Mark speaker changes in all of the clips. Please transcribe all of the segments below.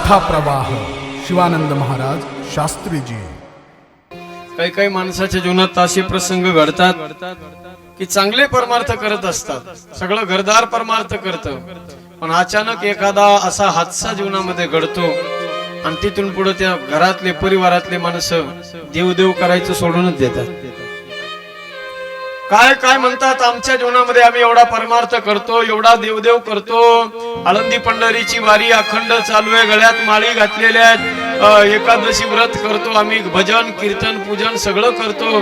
Speaker 1: कथा प्रवाह शिवानंद महाराज शास्त्रीजी.
Speaker 2: काही काही माणसाच्या जीवनात असे प्रसंग घडतात की चांगले परमार्थ करत असतात. सगळं घरदार परमार्थ करत. पण अचानक एखादा असा हादसा जीवनामध्ये घडतो आणि तिथून पुढे त्या घरातले परिवारातले माणसं देवदेव करायचं सोडूनच देतात. काय काय म्हणतात आमच्या जीवनामध्ये आम्ही एवढा परमार्थ करतो एवढा देवदेव करतो. आळंदी पंढरीची वारी अखंड चालू आहे गळ्यात माळी घातलेल्या आहेत. एकादशी व्रत करतो आम्ही भजन कीर्तन पूजन सगळं करतो.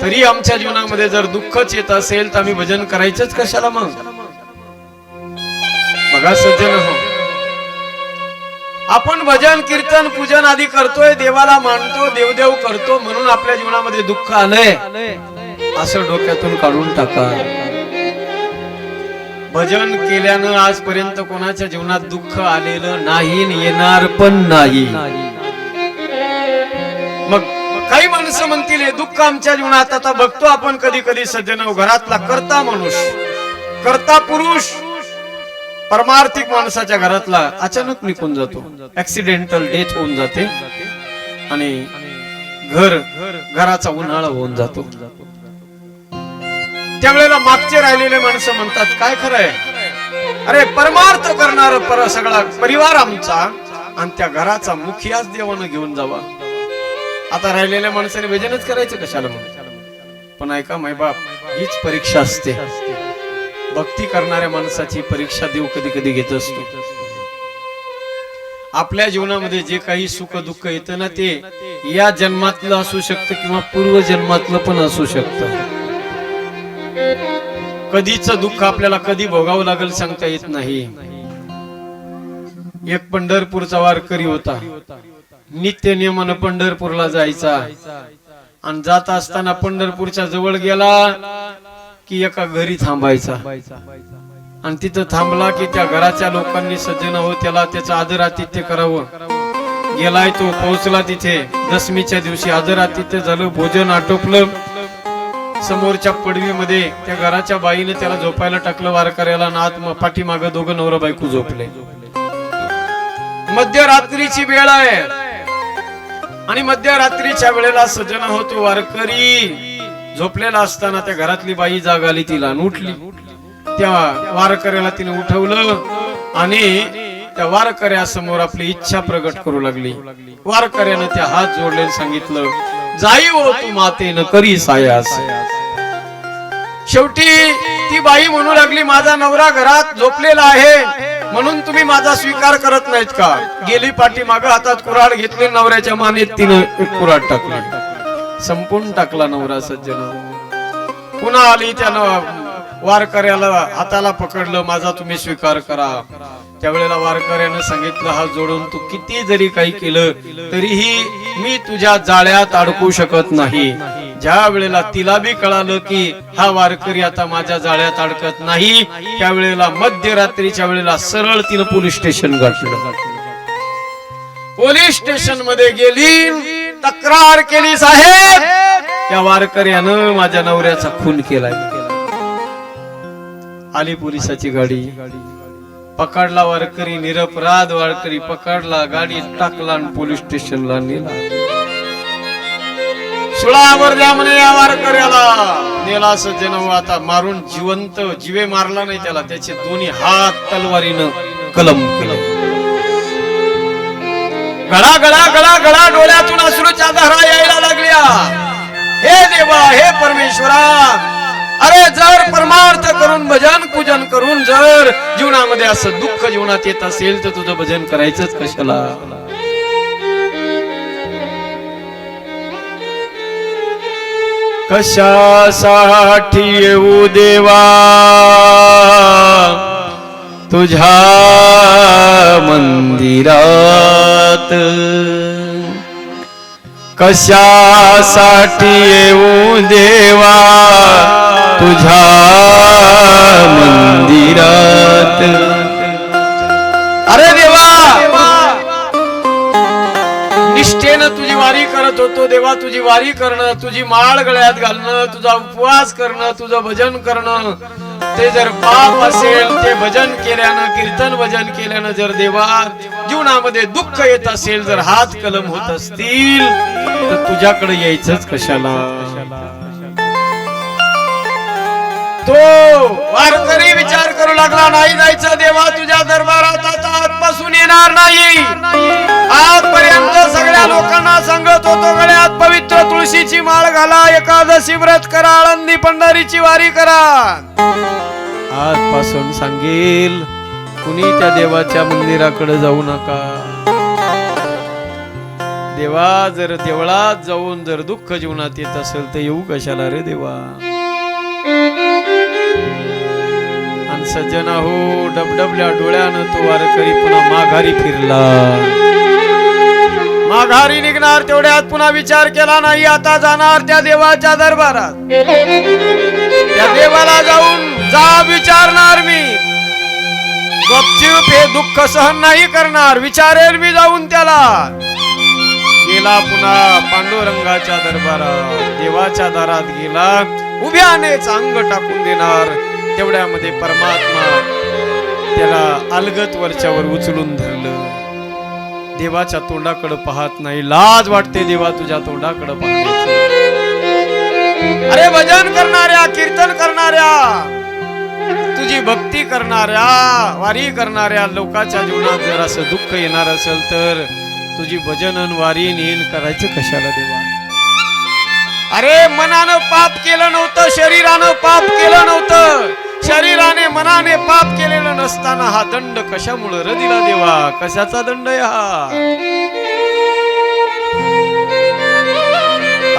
Speaker 2: तरी आमच्या जीवनामध्ये जर दुःखच येत असेल तर आम्ही भजन करायचंच कशाला मग? बघा सज्जन हो. आपण भजन कीर्तन पूजन आधी करतोय देवाला मानतो देवदेव करतो म्हणून आपल्या जीवनामध्ये दुःख आलंय. असं डोक्यातून काढून टाका. भजन केल्यानं आजपर्यंत कोणाच्या जीवनात दुःख आलेलं नाही येणार पण नाही. मग काही माणसं म्हणतील हे दुःख आमच्या जीवनात आता बघतो आपण कधी कधी सज्जन घरातला करता माणूस करता पुरुष. परमार्थिक माणसाच्या घरातला अचानक निघून जातो. ऍक्सिडेंटल डेथ होऊन जाते. आणि घर घराचा उन्हाळा होऊन जातो. त्यावेळेला मागचे राहिलेले माणसं म्हणतात काय खरंय? अरे परमार्थ करणार पर सगळा परिवार आमचा आणि त्या घराचा मुखियाच देवानं घेऊन जावा. आता राहिलेल्या माणसाने भजनच करायचं कशाला म्हणून पण ऐका बाप हीच परीक्षा असते. भक्ती करणाऱ्या माणसाची परीक्षा देव कधी कधी घेत असतो. आपल्या जीवनामध्ये जे काही सुख दुःख येतं ना ते या जन्मातलं असू शकतं किंवा पूर्व जन्मातलं पण असू शकतं. कधीच दुःख आपल्याला कधी भोगावं लागेल सांगता येत नाही. एक पंढरपूरचा वारकरी होता. नित्य नियमानं पंढरपूरला जायचा. आणि जात असताना पंढरपूरच्या जवळ गेला की एका घरी थांबायचा. आणि तिथं थांबला की त्या घराच्या लोकांनी सज्जन हो त्याला त्याचं आदर आतिथ्य करावं. गेलाय तो पोहोचला तिथे. दशमीच्या दिवशी आदर आतिथ्य झालं भोजन आटोपलं. समोरच्या पडवीमध्ये त्या घराच्या बाईने त्याला झोपायला टाकलं वारकऱ्याला नात पाठीमाग दोघं नवरा बायको झोपले. मध्यरात्रीची वेळ आहे. आणि मध्यरात्रीच्या वेळेला सज्जन होतो वारकरी. झोपलेला असताना त्या घरातली बाई जाग आली तिला उठली. त्या वारकऱ्याला तिने उठवलं आणि त्या वारकऱ्यासमोर आपली इच्छा प्रकट करू लागली. वारकऱ्यानं त्या हात जोडले सांगितलं जाई हो तू मातेनं करी सायास. शेवटी ती बाई म्हणू लागली माझा नवरा घरात झोपलेला आहे म्हणून तुम्ही माझा स्वीकार करत नाहीत का? गेली पाठी माग हातात कुऱ्हाड घेतली नवऱ्याच्या मानेत तिनं एक कुराड टाकली. संपून टाकला नवरा सज्जन. पुन्हा आली त्यानं वारकऱ्याला हाताला पकडलं माझा तुम्ही स्वीकार करा. त्यावेळेला वारकऱ्यानं सांगितलं हा जोडून तू किती जरी काही केलं तरीही मी तुझ्या जाळ्यात अडकू शकत नाही. ज्या वेळेला तिला बी कळालं की हा वारकरी आता माझ्या जाळ्यात अडकत नाही त्यावेळेला मध्यरात्रीच्या वेळेला सरळ तिनं पोलीस स्टेशन गाठलं. पोलीस स्टेशनमध्ये गेली तक्रार केली साहेब! त्या वारकऱ्यानं माझ्या नवऱ्याचा खून केलाय. आली पोलिसाची गाडी. पकडला वारकरी निरपराध वारकरी पकडला गाडी टाकला आणि पोलीस स्टेशनला नेला. सुळा द्या म्हणे या वारकऱ्याला. नेला सज्जन आता मारून जिवंत जीवे मारला नाही त्याला. त्याचे दोन्ही हात तलवारीनं कलम केलं. गळा गळा गळा गळा डोळ्यातून अश्रूच्या धारा यायला लागल्या. हे देवा हे परमेश्वरा अरे जर परमार्थ करून भजन पूजन करून जर जीवनामध्ये असं दुःख जीवनात येत असेल तर तुझं भजन करायचंच कशाला? कशासाठी येऊ देवा? तुझ्या मंदिरात कशासाठी येऊ देवा? तुझ्या मंदिरात. अरे देवा! निष्ठेनं तुझी वारी करत होतो देवा तुझी वारी करणं तुझी माळ गळ्यात घालणं तुझा उपवास करणं तुझं भजन करणं. ते जर पाप असेल ते भजन केल्यानं कीर्तन भजन केल्यानं जर देवा जीवनामध्ये दुःख येत असेल जर हात कलम होत असतील तर तुझ्याकडे यायचंच कशाला? तो वारकरी विचार करू लागला नाही जायचं देवा तुझ्या दरबारात आता आजपासून येणार नाही. आजपर्यंत सगळ्या लोकांना सांगत होतो गळ्यात पवित्र तुळशीची माळ घाला एकादशी व्रत करा आळंदी पंढरीची वारी करा. आजपासून सांगेल कुणी त्या देवाच्या मंदिराकडे जाऊ नका. देवा जर देवळात जाऊन जर दुःख जीवनात येत असेल तर येऊ कशाला रे देवा? आणि सज्जना हो डबडबल्या डोळ्यानं तो वारकरी पुन्हा माघारी फिरला. माघारी निघणार तेवढ्यात पुन्हा विचार केला नाही आता जाणार त्या देवाच्या दरबारात. त्या देवाला जाऊन जा विचारणार मी. गपचिप हे दुःख सहन नाही करणार विचारेल मी जाऊन त्याला. गेला पुन्हा पांडुरंगाच्या दरबारात देवाच्या दारात गेला उभ्याने अंग टाकून देणार. तेवढ्यामध्ये परमात्मा त्याला अलगत वरच्यावर उचलून धरलं. देवाच्या तोंडाकडे पाहत नाही. लाज वाटते देवा तुझ्या तोंडाकडे पाहण्याची. अरे भजन करणाऱ्या कीर्तन करणाऱ्या तुझी भक्ती करणाऱ्या वारी करणाऱ्या लोकांच्या जीवनात जर असं दुःख येणार असेल तर तुझी भजन वारी नेन करायचं कशाला देवा? अरे मनानं पाप केलं नव्हतं शरीरानं पाप केलं नव्हतं. शरीराने मनाने पाप केलेलं नसताना हा दंड कशामुळे? र दिला देवा कशाचा दंड आहे हा?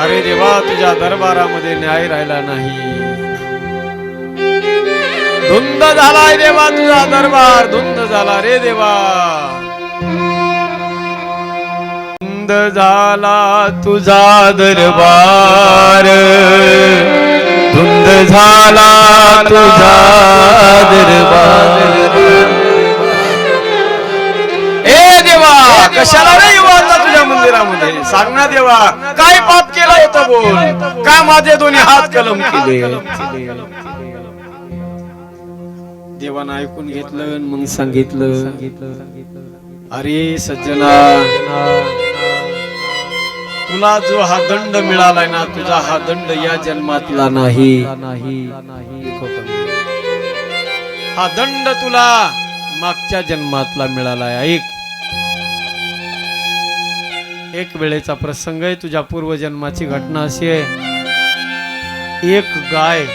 Speaker 2: अरे देवा तुझ्या दरबारामध्ये न्याय राहिला नाही. धुंद झालाय देवा तुझा दरबार धुंद झाला रे देवा. धुंद झाला तुझा दरबार. धुंद झाला तुझा दरबार. ए देवा कशाला रे येऊ आता तुझ्या मंदिरामध्ये? सांग ना देवा काय पाप केलं होतं बोल? का माझे दोन्ही हात कलम केले? देवानं ऐकून घेतलं मग सांगितलं. अरे सज्जना तुला जो हा दंड मिळालाय ना तुझा हा दंड या जन्मातला नाही. हा दंड तुला मागच्या जन्मातला मिळालाय. ऐक. एक वेळेचा प्रसंग आहे तुझ्या पूर्वजन्माची घटना अशी आहे. एक गाय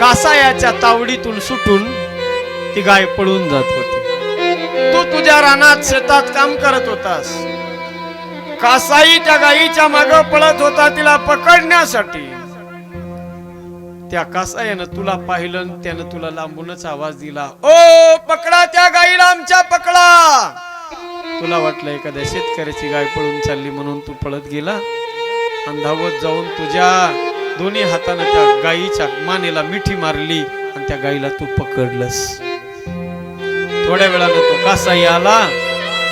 Speaker 2: कासायाच्या तावडीतून सुटून ती गाय पळून जात होती. तू तुझ्या रानात शेतात काम करत होतास. कासाई त्या गाईच्या माग पळत होता तिला पकडण्यासाठी. त्या कासायानं तुला पाहिलं आणि त्यानं तुला लांबूनच आवाज दिला ओ पकडा त्या गाईला आमच्या पकडा. तुला वाटलं एखाद्या शेतकऱ्याची गाय पळून चालली म्हणून तू पळत गेला? आणि धावत जाऊन तुझ्या दोन्ही हातानं त्या गायीच्या मानेला मिठी मारली आणि त्या गाईला तू पकडलंस. थोड्या वेळानं तो कासाई आला.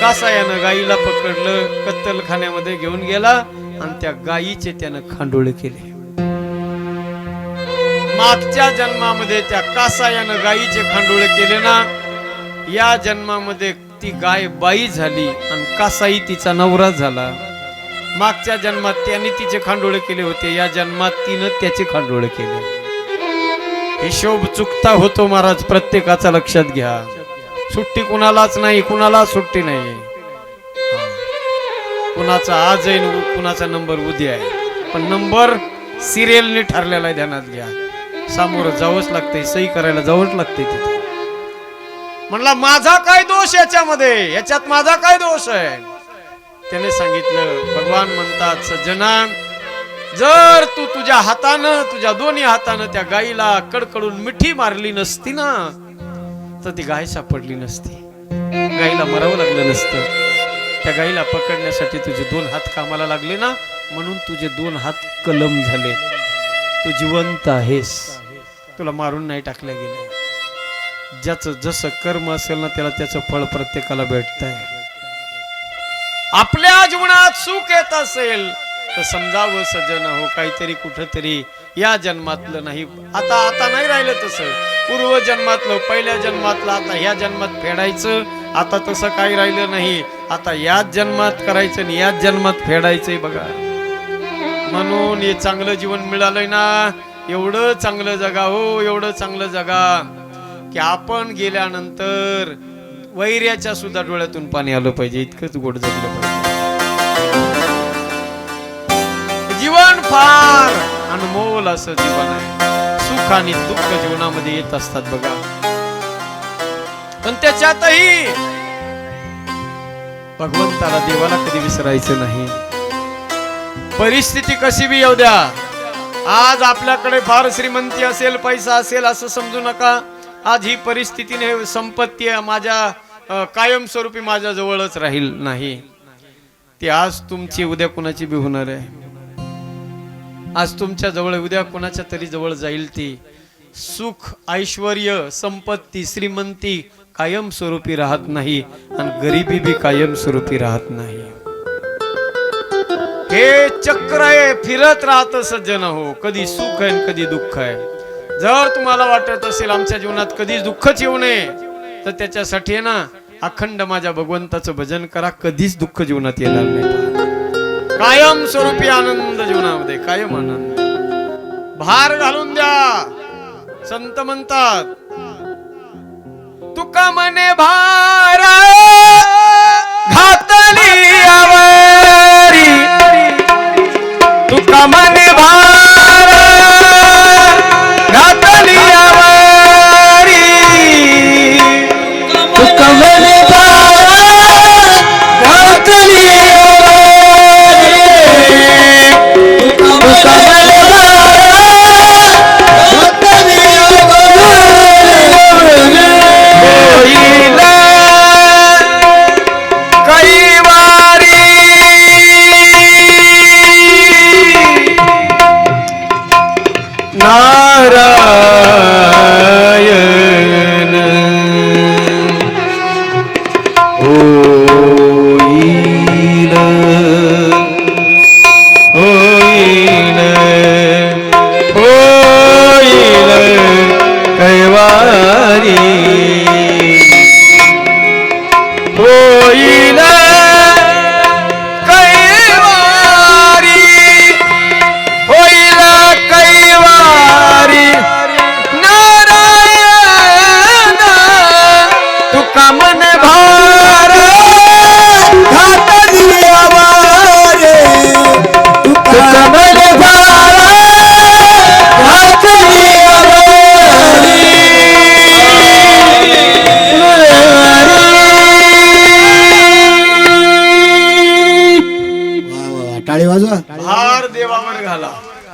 Speaker 2: कासायानं गायीला पकडलं कत्तलखान्यामध्ये घेऊन गेला आणि त्या गायीचे त्यानं खांडोळे केले. मागच्या जन्मामध्ये त्या कासायानं गायीचे खांडोळे केले ना या जन्मामध्ये ती गाय बाई झाली आणि कासाई तिचा नवरा झाला. मागच्या जन्मात त्याने तिचे खांडोळे केले होते या जन्मात तिनं त्याचे खांडोळे केले. हिशोब चुकता होतो महाराज प्रत्येकाचा लक्षात घ्या. सुट्टी कुणालाच नाही कुणाला सुट्टी नाही. कुणाचा आज आहे कुणाचा नंबर उद्या आहे. पण नंबर सिरियलने ठरलेला आहे ध्यानात घ्या. सामोरं जावंच लागतंय सही करायला जावंच लागते तिथे. म्हणला माझा काय दोष याच्यामध्ये? याच्यात माझा काय दोष आहे? त्याने सांगितलं भगवान म्हणतात सज्जना जर तू तुझ्या हातानं तुझ्या दोन्ही हातानं त्या गाईला कडकडून मिठी मारली नसती ना तर ती गाय सापडली नसती. गाईला मरावं लागलं नसतं. त्या गाईला पकडण्यासाठी तुझे दोन हात कामाला लागले ना? म्हणून तुझे दोन हात कलम झाले. तू जिवंत आहेस. तुला मारून नाही टाकल्या गेलं ज्याचं जसं कर्म असेल ना त्याला त्याचं फळ प्रत्येकाला भेटत आहे आपल्या जीवनात सुख येत असेल. तर समजावं सज्जन हो काहीतरी कुठंतरी या जन्मातलं नाही. आता आता नाही राहिलं तसं. पूर्व जन्मातलं पहिल्या जन्मातलं आता ह्या जन्मात फेडायचं आता तसं काही राहिलं नाही. आता याच जन्मात करायचं आणि याच जन्मात फेडायचंय बघा. म्हणून हे चांगलं जीवन मिळालंय ना. एवढं चांगलं जगा हो एवढं चांगलं जगा. की आपण गेल्यानंतर वैर्याच्या सुद्धा डोळ्यातून पाणी आलं पाहिजे. इतकंच गोड जगलं पाहिजे. फार अनमोल असं जीवन आहे. सुख आणि दुःख जीवनामध्ये येत असतात बघा. पण त्याच्यातही भगवंताला देवाला कधी विसरायचं नाही. परिस्थिती कशी बी येऊ द्या. आज आपल्याकडे फार श्रीमंती असेल पैसा असेल असं समजू नका. आज ही परिस्थितीने संपत्ती आहे. माझ्या कायमस्वरूपी माझ्या जवळच राहील नाही. ती आज तुमची उद्या कुणाची बी होणार आहे. आज तुमच्या जवळ उद्या कोणाच्या तरी जवळ जाईल ती. सुख ऐश्वर संपत्ती श्रीमंती कायम स्वरूपी राहत नाही आणि गरिबी बी कायम स्वरूपी राहत नाही. हे चक्र आहे फिरत राहत सज्जन हो. कधी सुख आहे आणि कधी दुःख आहे. जर तुम्हाला वाटत असेल आमच्या जीवनात कधीच दुःखच येऊ नये तर त्याच्यासाठी आहे ना अखंड माझ्या भगवंताचं भजन करा. कधीच दुःख जीवनात येणार नाही. कायम स्वरूपी आनंद जीवनामध्ये कायम आनंद. भार घालून द्या. संत म्हणतात तुका मने भार